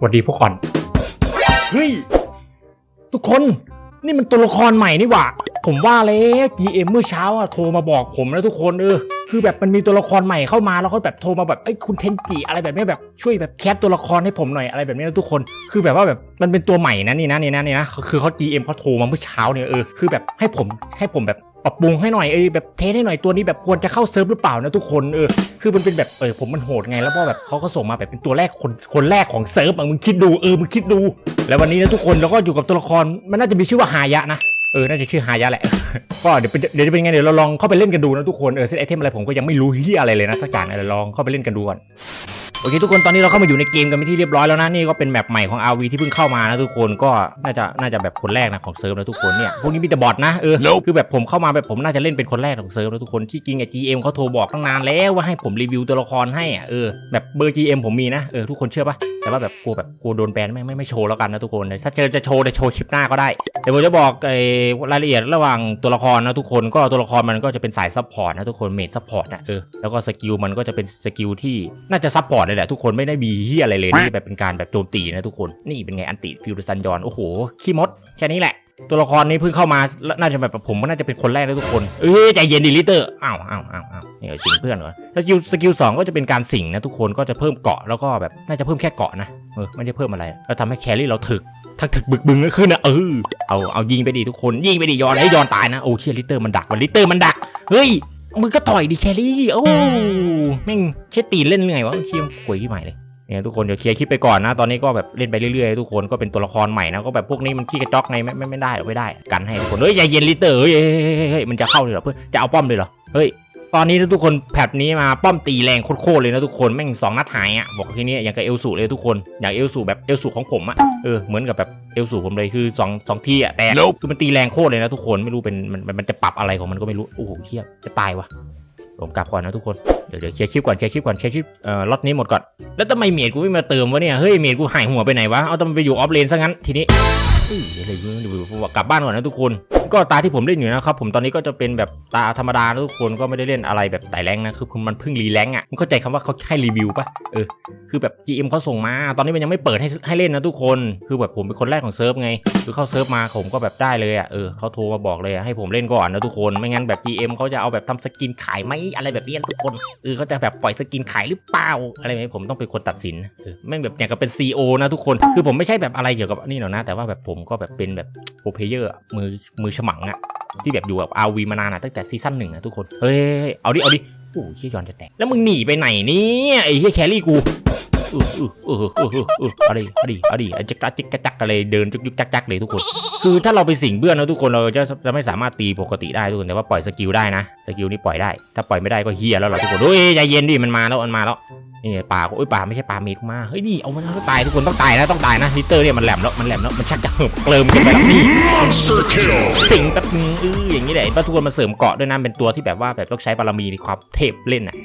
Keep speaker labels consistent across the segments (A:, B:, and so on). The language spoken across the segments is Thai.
A: สวัสดีพวกก่อนเฮ้ย ทุกคนนี่มันตัวละครใหม่นี่หว่า ผมว่าแล้ว GM เมื่อเช้าอะโทรมาบอกผมนะทุกคนเออคือแบบมันมีตัวละครใหม่เข้ามาแล้วเขาแบบโทรมาแบบไอ้ยคุณเทนจิอะไรแบบนี้แบบช่วยแบบแคสตัวละครให้ผมหน่อยอะไรแบบนี้นะทุกคน คือแบบว่าแบบมันเป็นตัวใหม่นะนี่นะนี่นะนี่นะคือเขา GM เขาโทรมาเมื่อเช้าเนี่ยเออคือแบบให้ผมให้ผมแบบ ปรับปรุงให้หน่อยเออแบบเทสให้หน่อยตัวนี้แบบควรจะเข้าเซิร์ฟหรือเปล่านะทุกคนเออคือมันเป็นแบบเออผมมันโหดไงแล้วก็แบบเขาก็ส่งมาแบบเป็นตัวแรกคนคนแรกของเซิร์ฟอะมึงคิดดูเออมึงคิดดู แล้ววันนี้นะทุกคนเราก็อยู่กับตัวละครมันน่าจะมีชื่อว่าฮายะนะเออ น่าจะชื่อฮายะแหละ ก็เดี๋ยวเป็นเดี๋ยวจะเป็นไงเดี๋ยวเราลองเข้าไปเล่นกันดูนะทุกคน เออเซตไอเทมอะไรผมก็ยังไม่รู้ที่อะไรเลยนะสักอย่างเดี๋ยวลองเข้าไปเล่นกันดูก่อน โอเคทุกคนตอนนี้เราเข้ามาอยู่ในเกมกันเป็นที่เรียบร้อยแล้วนะนี่ก็เป็นแมปใหม่ของ RV ที่เพิ่งเข้ามานะทุกคนก็น่าจะน่าจะแบบคนแรกนะของเซิร์ฟนะทุกคนเนี่ยพวกนี้มีแต่บอทนะเออ
B: Nope
A: คือแบบผมเข้ามาแบบผมน่าจะเล่นเป็นคนแรกของเซิร์ฟนะทุกคนที่จริงอะ GM เขาโทรบอกตั้งนานแล้วว่าให้ผมรีวิวตัวละครให้อะเออแบบเบอร์ GM ผมมีนะเออทุกคนเชื่อปะ แต่ว่าแบบกลัวแบบกลัวโดนแบนไม่ไม่ไม่โชว์แล้วกันนะทุกคนถ้าเจอจะโชว์จะโชว์ชิปหน้าก็ได้เดี๋ยวผมจะบอกไอ้รายละเอียดระหว่างตัวละครนะทุกคนก็ตัวละครมันก็จะเป็นสายซัพพอร์ตนะทุกคนเมดซัพพอร์ตนะเออแล้วก็สกิลมันก็จะเป็นสกิลที่น่าจะซัพพอร์ตเลยแหละทุกคนไม่ได้มีเฮียอะไรเลยนี่แบบเป็นการแบบโจมตีนะทุกคนนี่เป็นไงอันติฟิวซันยอนโอ้โหขี้มดแค่นี้แหละ ตัวละครนี้เพิ่งเข้ามาแล้วน่าจะแบบผมก็น่าจะเป็นคนแรกนะทุกคน เอ้ยใจเย็นดิลิเตอร์อ้าวอ้าวอ้าวอ้าวนี่สิงเพื่อนเหรอสกิลสกิลสองก็จะเป็นการสิงนะทุกคนก็จะเพิ่มเกาะแล้วก็แบบน่าจะเพิ่มแค่เกาะนะเออไม่ได้เพิ่มอะไรแล้วทำให้แครี่เราถึกทักถึกบึกบึงขึ้นนะเออเอาเอายิงไปดิทุกคนยิงไปดิยอนให้ยอนตายนะโอ้เชียลิเตอร์มันดักมันลิเตอร์มันดักเฮ้ยมึงก็ต่อยดิแครี่โอ้แม่งแค่ตีนเล่นเหนื่อยวะเชียมกวยที่ใหม่เลย เนี่ยทุกคนเดี๋ยวเคลียร์คลิปไปก่อนนะ ตอนนี้ก็แบบเล่นไปเรื่อยๆ ทุกคนก็เป็นตัวละครใหม่นะ ก็แบบพวกนี้มันขี้กระจอกไงไม่ไม่ไม่ได้หรอกไม่ได้ กันให้ทุกคนเฮ้ยใจเย็นลิเตอร์เฮ้ยเฮ้ยเฮ้ยเฮ้ยมันจะเข้าเลยเหรอเพื่อนจะเอาป้อมเลยเหรอเฮ้ยตอนนี้นะทุกคนแพทนี้มาป้อมตีแรงโคตรๆเลยนะทุกคนแม่งสองนัดหายอะบอกทีนี้อย่างกับเอลสูเลยทุกคนอย่างเอลสูแบบเอลสูของผมอะเออเหมือนกับแบบเอลสูผมเลยคือสองสองที่อะแต่
B: Nope
A: คือมันตีแรงโคตรเลยนะทุกคนไม่รู้เป็นมันมันมันจะปรับอะไรของมันก็ไม่รู้โอ้โหเครียดจะตายวะ ผมกลับก่อนนะทุกคน เดี๋ยวเดี๋ยวเคลียร์คลิปก่อนเคลียร์คลิปก่อนเคลียร์คลิปเอ่อล็อตนี้หมดก่อน แล้วทำไมเมียดกูไม่มาเติมวะเนี่ย เฮ้ยเมียดกูหายหัวไปไหนวะ เอาทำไมไปอยู่ออฟเลนซะงั้นทีนี้เฮ้ยอะไรเงี้ยเดี๋ยวกลับบ้านก่อนนะทุกคน ก็ตาที่ผมเล่นอยู่นะครับผมตอนนี้ก็จะเป็นแบบตาธรรมดาทุกคนก็ไม่ได้เล่นอะไรแบบไต่แรงนะคือมันเพิ่งรีแรงอะมึงเข้าใจคำว่าเขาให้รีวิวปะเออคือแบบ GM เขาส่งมา ตอนนี้มันยังไม่เปิดให้ให้เล่นนะทุกคนคือแบบผมเป็นคนแรกของเซิร์ฟไงคือเข้าเซิร์ฟมาผมก็แบบได้เลยอะเออเขาโทรมาบอกเลยให้ผมเล่นก่อนนะทุกคนไม่งั้นแบบ GM เขาจะเอาแบบทำสกินขายไหมอะไรแบบนี้นะทุกคนเออเขาจะแบบปล่อยสกินขายหรือเปล่าอะไรแบบนี้ผมต้องเป็นคนตัดสินเออแม่งแบบอย่างกับเป็น CEO นะทุกคนคือผมไม่ใช่แบบอะไรเกี่ยวกับนี่หรอกนะแต่ว่าแบบผมก็แบบเป็นแบบโปรเพเยอร์มือมือฉมังอะที่แบบอยู่กับอาวีมานานอะตั้งแต่ซีซั่นหนึ่งอะทุกคน เฮ้ย เอาดิ เอาดิ โอ้ยเชี่ยยอนจะแตก แล้วมึงหนีไปไหนเนี่ยไอ้เชี่ยแครี่กูเออเออเออเออเออเออเอาดิเอาดิเอาดิจิกจักจักจักอะไรเดินจุกยุกจักจักเลยทุกคน คือถ้าเราไปสิงเบื้อนนะทุกคนเราจะจะไม่สามารถตีปกติได้ทุกคนแต่ว่าปล่อยสกิลได้นะสกิลนี้ปล่อยได้ ถ้าปล่อยไม่ได้ก็เฮียแล้วเหรอทุกคนเฮ้ยใจเย็นดิมันมาแล้วมันมาแล้วนี่ปลาโอ้ยปลาไม่ใช่ปลาเมกมาเฮ้ยนี่เอามันเอาตายทุกคนต้องตายนะต้องตายนะลิเตอร์เนี่ยมันแหลมแล้วมันแหลมแล้วมันชักจะเหิบเกลิมกันไปแล้วนี่
B: Monster kill!
A: สิงแป๊บนึงเอออย่างนี้แหละป้าทุกคนมาเสริมเกาะด้วยนะเป็นตัวที่แบบว่าแบบต้องใช้บารมีในความเทพเล่นอะ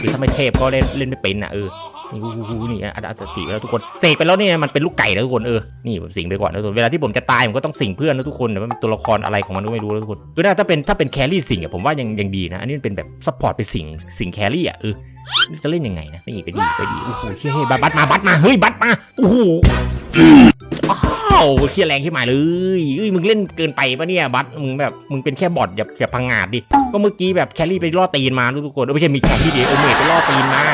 A: คือถ้าไม่เทพก็เล่นเล่นไม่เป็นอะเออ นี่อู้หูนี่อัดอัดติแล้วทุกคนเสกไปแล้วเนี่ยมันเป็นลูกไก่แล้วทุกคนเออนี่ผมสิงไปก่อนนะทุกคนเวลาที่ผมจะตายผมก็ต้องสิงเพื่อนนะทุกคนแต่ว่ามันตัวละครอะไรของมันก็ไม่รู้นะทุกคนคือถ้าเป็นถ้าเป็นแครี่สิงอะผมว่ายังยังดีนะอันนี้เป็นแบบซัพพอร์ตไปสิงสิงแครี่อะเออจะเล่นยังไงนะนี่ไปดีไปดีโอ้โหเชี่ยเฮ้ยบัตมาบัตมาเฮ้ยบัตมาโอ้โหอ้าวเคลียแรงขึ้นมาเลยเอ้ยมึงเล่นเกินไปปะเนี่ยบัสมึงแบบมึงเป็นแค่บอทอย่าอย่าพังงาดดิ ก็เมื่อกี้แบบแครี่ไปล่อตีนมาทุกคนไม่ใช่มีแครี่ดิโอเมทไปล่อตีนมา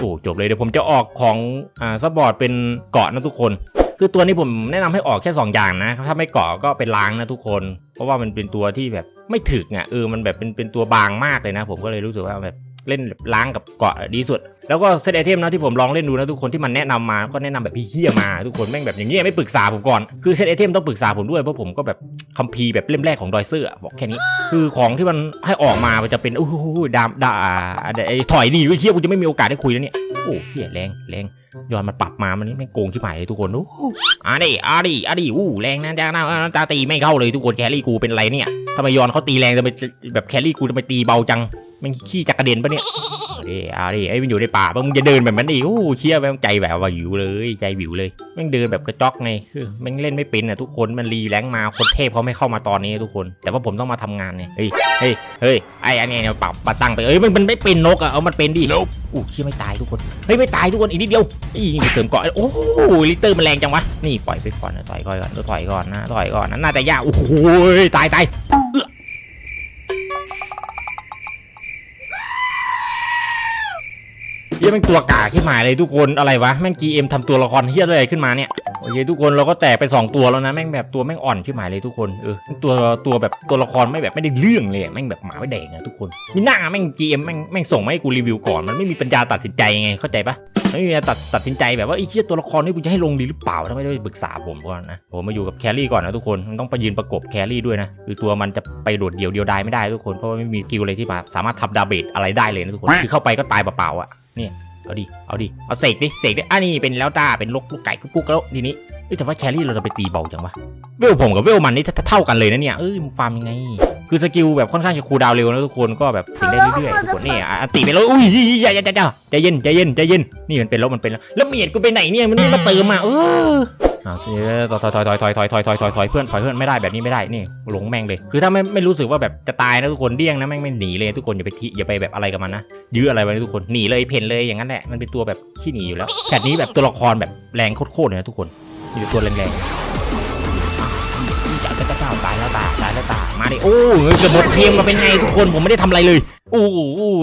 A: โอ้จบเลยเดี๋ยวผมจะออกของอ่าซับบอร์ดเป็นเกาะนะทุกคน คือตัวนี้ผมแนะนำให้ออกแค่ 2 อย่างนะถ้าไม่เกาะก็เป็นล้างนะทุกคน เพราะว่ามันเป็นตัวที่แบบไม่ถึกอะเออมันแบบเป็นเป็นตัวบางมากเลยนะ ผมก็เลยรู้สึกว่าแบบ เล่นแบบล้างกับเกาะดีสุด แล้วก็เซตไอเทมนะที่ผมลองเล่นดูนะทุกคนที่มันแนะนำมาก็แนะนำแบบพี่เฮียมาทุกคนแม่งแบบอย่างเงี้ยไม่ปรึกษาผมก่อนคือเซตไอเทมต้องปรึกษาผมด้วยเพราะผมก็แบบคัมภีร์แบบเล่มแรกของดอยเซอร์บอกแค่นี้ คือของที่มันให้ออกมามันจะเป็นโอ้โหดามดาไอ้ถอยนี่เฮียกูจะไม่มีโอกาสได้คุยแล้วเนี่ยโอ้เฮียแรงแรงย้อนมันปรับมา มันนี่แม่งโกงชิบหายเลยทุกคนโอ้โหอะดิอะดิอะดิอู้แรงนะจ้าหนะตาตีไม่เข้าเลยทุกคนแครี่กูเป็นไรเนี่ย ทำไมยอนเขาตีแรงจะไปแบบแครี่กูจะไปตีเบาจังแมันขี้จักกระเด็นปะเนี่ย ดิเอาดิไอ้ยมันอยู่ในป่าปะมึงจะเดินแบบนั้นดิโอ้เชี่ยแม่งใจแบบว่าหิวเลยใจวิวเลยแม่งเดินแบบกระจอกไงคือแม่งเล่นไม่เป็นอะทุกคนมันรีแรงค์มาคนเทพเขาไม่เข้ามาตอนนี้ทุกคน แต่ว่าผมต้องมาทำงานเนี่ยเฮ้ยเฮ้ยเฮ้ยไอ้อันนี้เนี่ยปรับมาตั้งไปเอ้ยมันมันไม่เป็นนกอะเอามันเป็นดิอู้เชี่ยไม่ตายทุกคนเฮ้ยไม่ตายทุกคนอีกนิดเดียวอีกเสริมเกาะโอ้โหลิเตอร์มันแรงจังวะนี่ปล่อยไปก่อนนะถอยก่อนนะถอยก่อนนะถอยก่อนนะน่าจะยากโอ้โหตายตาย เฮียแม่งตัวกาขึ้นมาเลยทุกคนอะไรวะแม่ง GM ทำตัวละครเฮียอะไรขึ้นมาเนี่ยโอเคทุกคนเราก็แตกไป 2 ตัวแล้วนะแม่งแบบตัวแม่งอ่อนขึ้นมาเลยทุกคนเออตัวตัวแบบตัวละครไม่แบบไม่ได้เรื่องเลยแม่งแบบหมาไม่แดงอะทุกคนมีหน้าแม่ง GM แม่งแม่งส่งมาให้กูรีวิวก่อนมันไม่มีปัญญาตัดสินใจไงเข้าใจปะไม่มีปัญญาตัดตัดสินใจแบบว่าไอ้เชี่ยตัวละครนี่กูจะให้ลงดีหรือเปล่าถ้าไม่ได้ปรึกษาผมก่อนนะผมมาอยู่กับแครี่ก่อนนะทุกคนมันต้องไปยืนประกบแครี่ด้วยนะคือตัวมันจะไปโดดเดี่ยวเดียวดายไม่ได้ทุกคนเพราะว่าไม่มีกิลอะไรที่มาสามารถทำดาเมจอะไรได้เลยนะทุกคนคือเข้าไปก็ตายเปล่าๆอะ เอาดิ เอาดิ เอาเสกดิ เสกดิ อะนี่เป็นแล้วตาเป็นลกลูกไก่กุ๊กกุ๊กแล้วทีนี้เอ้ยแต่ว่าแครี่เราจะไปตีเบาจังวะ เวลผมกับเวลมันนี่เท่ากันเลยนะเนี่ย เอ้ยมึงฟาร์มยังไง คือสกิลแบบค่อนข้างจะคูลดาวน์เร็วนะทุกคน ก็แบบสิ่งได้เรื่อยๆทุกคนนี่อะอันติไปแล้ว อุ้ยอย่าอย่าอย่าอย่าใจเย็นใจเย็นใจเย็น นี่มันเป็นแล้วมันเป็นแล้ว แล้วเมียดกูไปไหนเนี่ย มันไม่มาเติมอะเออเอาถอยถอยถอยถอยถอยถอยถอยถอยถอยเพื่อนถอยเพื่อนไม่ได้แบบนี้ไม่ได้นี่หลงแม่งเลย คือถ้าไม่ไม่รู้สึกว่าแบบจะตายนะทุกคนเดี้ยงนะแม่งไม่หนีเลยทุกคนอย่าไปทิอย่าไปแบบอะไรกับมันนะยื้ออะไรไว้ทุกคนหนีเลยเพ่นเลยอย่างนั้นแหละมันเป็นตัวแบบขี้หนีอยู่แล้วแพทนี้แบบตัวละครแบบแรงโคตรๆเลยนะทุกคนมีตัวแรงๆจับกระเจ้าตายแล้วตายตายแล้วตายมาดิโอ้ยจะหมดเทียมมาเป็นไงทุกคนผมไม่ได้ทำอะไรเลยโอ้โห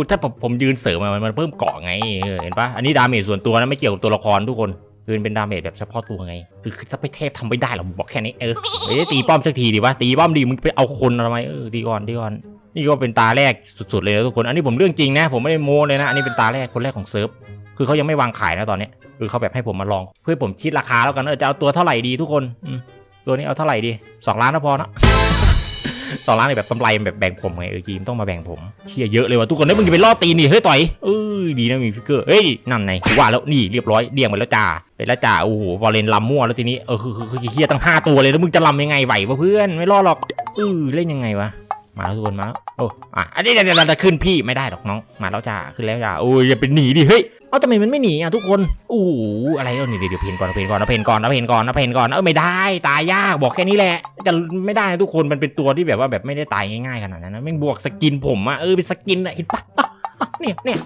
A: ถ้าผมผมยืนเสริมมันมันเพิ่มเกาะไงเห็นปะอันนี้ดาเมจส่วนตัวนะไม่เกี่ยวกับตัวละครทุกคน คือมันเป็นดาเมจแบบเฉพาะตัวไง คือถ้าไปเทพทำไม่ได้หรอกบอกแค่นี้เออเฮ้ตีป้อมสักทีดิวะตีป้อมดีมึงไปเอาคนทำไมเออดีก่อนดีก่อนนี่ก็เป็นตาแรกสุดๆเลยนะทุกคน อันนี้ผมเรื่องจริงนะ ผมไม่ได้โม้เลยนะอันนี้เป็นตาแรกคนแรกของเซิร์ฟคือเขายังไม่วางขายนะตอนนี้คือเขาแบบให้ผมมาลอง เพื่อผมคิดราคาแล้วกันเออจะเอาตัวเท่าไหร่ดีทุกคนอืมตัวนี้เอาเท่าไหร่ดีสองล้านก็พอนะ สองล้านนี่แบบกำไรแบบแบ่งผมไงเออจีมต้องมาแบ่งผมเชี่ยเยอะเลยว่ะทุกคนเฮ้ยมึงจะไปล่อตีนี่เฮ้ยต่อยเอ้ยดีนะมีฟิกเกอร์เฮ้ยนั่นไงว่าแล้วนี่เรียบร้อยเดี่ยงไปแล้วจ้าไปแล้วจ้าโอ้โหบอลเลนลำมั่วแล้วทีนี้เออคือคือเฮียตั้งห้าตัวเลยแล้วมึงจะลำยังไงไหววะเพื่อนไม่รอหรอกเออเล่นยังไงวะมาแล้วทุกคนมาแล้วโอ้อะอันนี้เดี๋ยวเดี๋ยวจะขึ้นพี่ไม่ได้หรอกน้องมาแล้วจ้าขึ้นแล้วจ้าโอ้ยอย่าไปหนีดิเฮ้ย เอ้าทำไมมันไม่หนีอะทุกคนโอ้อะไรแล้วนี่เดี๋ยวเดี๋ยวเพนก่อนเพนก่อนนะเพนก่อนนะเพนก่อนนะเพนก่อนเออไม่ได้ตายยากบอกแค่นี้แหละ จะไม่ได้นะทุกคนมันเป็นตัวที่แบบว่าแบบไม่ได้ตายง่ายๆขนาดนั้นนะแม่งบวกสกินผมอะเออเป็นสกินอะเห็นปะเนี่ยเนี่ย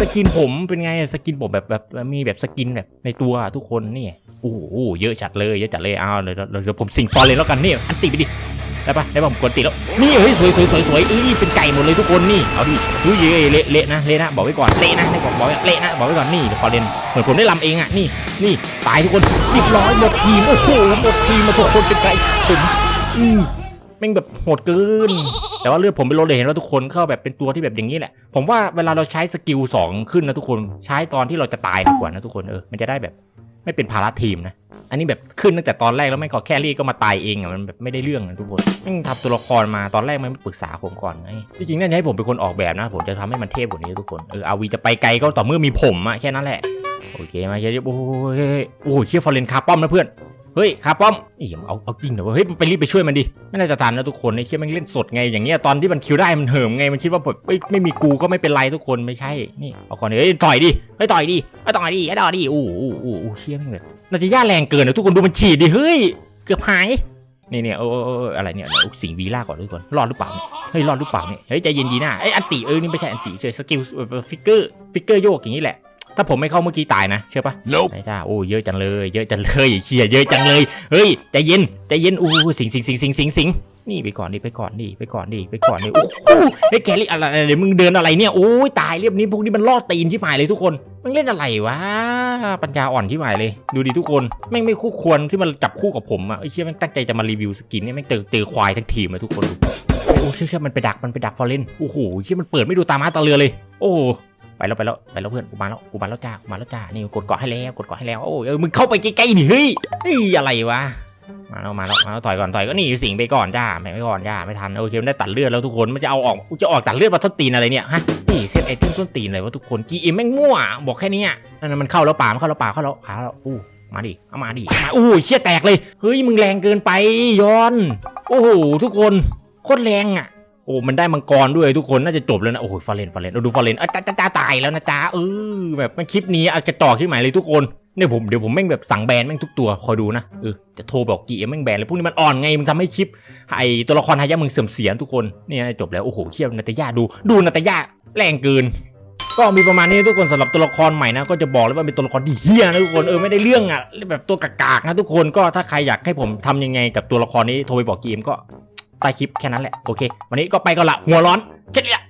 A: สกินผมเป็นไงสกินผมแบบแบบมีแบบสกินแบบในตัวทุกคนนี่โอ้โหเยอะจัดเลยเยอะจัดเลยเอาเดี๋ยวเดี๋ยวผมสิงฟอเลยแล้วกันนี่อันติไปดิ ได้ปะได้ปะผมกดติดแล้วนี่เฮ้ยสวยสวยสวยสวยเอ้ยเป็นไก่หมดเลยทุกคนนี่เอาดิเฮ้ยอ้เละเละนะเละนะบอกไว้ก่อนเละนะไม่บอกบอกเละนะบอกไว้ก่อนนี่เดี๋ยวขอเล่นเหมือนผมได้ลำเองอะนี่นี่ตายทุกคนเรียบร้อยหมดทีมโอ้โหหมดทีมมาทุกคนเป็นไก่ผมอืมแม่งแบบโหดเกินแต่ว่าเลือดผมเป็นโลเลยเห็นว่าทุกคนเข้าแบบเป็นตัวที่แบบอย่างนี้แหละ ผมว่าเวลาเราใช้สกิลสองขึ้นนะทุกคนใช้ตอนที่เราจะตายดีกว่านะทุกคนเออมันจะได้แบบ ไม่เป็นภาระทีมนะ อันนี้แบบขึ้นตั้งแต่ตอนแรกแล้วไม่ก็แครี่ก็มาตายเองอะมันแบบไม่ได้เรื่องนะทุกคนแม่งทำตัวละครมาตอนแรกมันไม่ปรึกษาผมก่อนไงที่จริงน่าจะให้ผมเป็นคนออกแบบนะ ผมจะทำให้มันเทพกว่านี้ทุกคนเอออาวีจะไปไกลก็ต่อเมื่อมีผมอะแค่นั้นแหละโอเคมาเยอะๆโอ้ยโอ้ยเชี่ยฟอร์เรนคาป้อมนะเพื่อน เฮ้ยคาป้อมอีเอาเอาจริงเหรอวะเฮ้ยไปรีบไปช่วยมันดิไม่น่าจะทันนะทุกคนไอ้เชี่ยม่งเล่นสดไงอย่างเงี้ยตอนที่มันคิวได้มันเหิมไงมันคิดว่าแบบเอ้ยไม่มีกูก็ไม่เป็นไรทุกคนไม่ใช่นี่เอาก่อนเฮ้ยต่อยดิเฮ้ยต่อยดิเฮ้ยต่อยดิเฮ้ยต่อยดิโอ้โหโอ้โหเชี่ยม่งแบบนาทีย่าแรงเกินนะทุกคนดูมันฉีดดิเฮ้ยเกือบหายนี่เนี่ยโอ้โอ้โอ้อะไรเนี่ยเดี๋ยวสิงวีล่าก่อนทุกคนรอดหรือเปล่าเนี่ยเฮ้ยรอดหรือเปล่าเนี่ยเฮ้ยใจเย็นดีนะไอ้ยอันติเออนี่ไม่ใช่อันติเฉยสกิลฟิกเกอร์ฟิกเกอร์โยกอย่างนี้แหละ ถ้าผมไม่เข้าเมื่อกี้ตายนะเชื่อปะ
B: Nope.
A: ไม่ได้โอ้เยอะจังเลย เยอะจังเลยเชียเยอะจังเลย เฮ้ยใจเย็นใจเย็นอู้สิงสิงสิงสิงสิงสิงนี่ไปก่อนดิไปก่อนดิไปก่อนดิไปก่อนดิโอ้โหไอ้แกลี่อะไรเดี๋ยวมึงเดินอะไรเนี่ยโอ้ยตายเรียบนี้พวกนี้มันล่อตีนที่หมายเลยทุกคนมึงเล่นอะไรวะปัญญาอ่อนที่หมายเลย ดูดิทุกคนแม่งไม่คู่ควรที่มันจับคู่กับผมอะไอ้เชี่ยแม่งตั้งใจจะมารีวิวสกินเนี่ยแม่งเจอเจอควายทั้งทีมเลยทุกคนดูโอ้เชี่ยเชี่ยมันไปดักมันไปดักฟอร์เรนโอ้โหเชี่ยมันเปิดไม่ดูตามาตาเรือเลย โอ้ ไปแล้วไปแล้วไปแล้วเพื่อนกูมาแล้วกูมาแล้วจ้ากูมาแล้วจ้านี่กดเกาะให้แล้วกดเกาะให้แล้วโอ้ยมึงเข้าไปใกล้ๆดิเฮ้ยเฮ้ยอะไรวะมาแล้วมาแล้วมาแล้วต่อยก่อนต่อยก็นี่สิงไปก่อนจ้าแม่ไปก่อนจ้าไม่ทันโอเคมันได้ตัดเลือดแล้วทุกคนมันจะเอาออกกูจะออกตัดเลือดมาทดตีนอะไรเนี่ยฮะนี่เซตไอเทมต้นตีนอะไรวะทุกคนกีเอ็มแม่งมั่วบอกแค่นี้อะนั่นมันเข้าแล้วป่ามันเข้าแล้วป่าเข้าแล้วขาแล้วอู้มาดิเอามาดิมาอู้เชี่ยแตกเลยเฮ้ยมึงแรงเกินไปย้อน โอ้โหทุกคนโคตรแรงอะ โอ้มันได้มังกรด้วยทุกคนน่าจะจบแล้วนะโอ้โหฟาเลนฟาเลนเราดูฟาเลนอะจ้าจ้าจ้าตายแล้วนะจ้าเออแบบมันคลิปนี้อาจจะต่อขึ้นใหม่เลยทุกคนเนี่ยผมเดี๋ยวผมแม่งแบบสั่งแบนแม่งทุกตัวคอยดูนะเออจะโทรบอกกี่เอ็มแม่งแบนเลยพวกนี้มันอ่อนไงมันทำให้คลิปไอตัวละครฮายะมึงเสื่อมเสียทุกคนเนี่ยจบแล้วโอ้โหเชี่ยนาตาย่าดูดูนาตาย่าแรงเกินก็มีประมาณนี้ทุกคนสำหรับตัวละครใหม่นะก็จะบอกเลยว่าเป็นตัวละครที่เฮี้ยนะทุกคนเออไม่ได้เรื่องอะแบบตัวกากๆนะทุกคนก็ถ้าใครอยากให้ผมทำยังไงกับตัวละครนี้โทรไปบอกกีเอ็มก็ ใต้คลิปแค่นั้นแหละโอเค วันนี้ก็ไปก่อนละหัวร้อนแค่นี้แหละ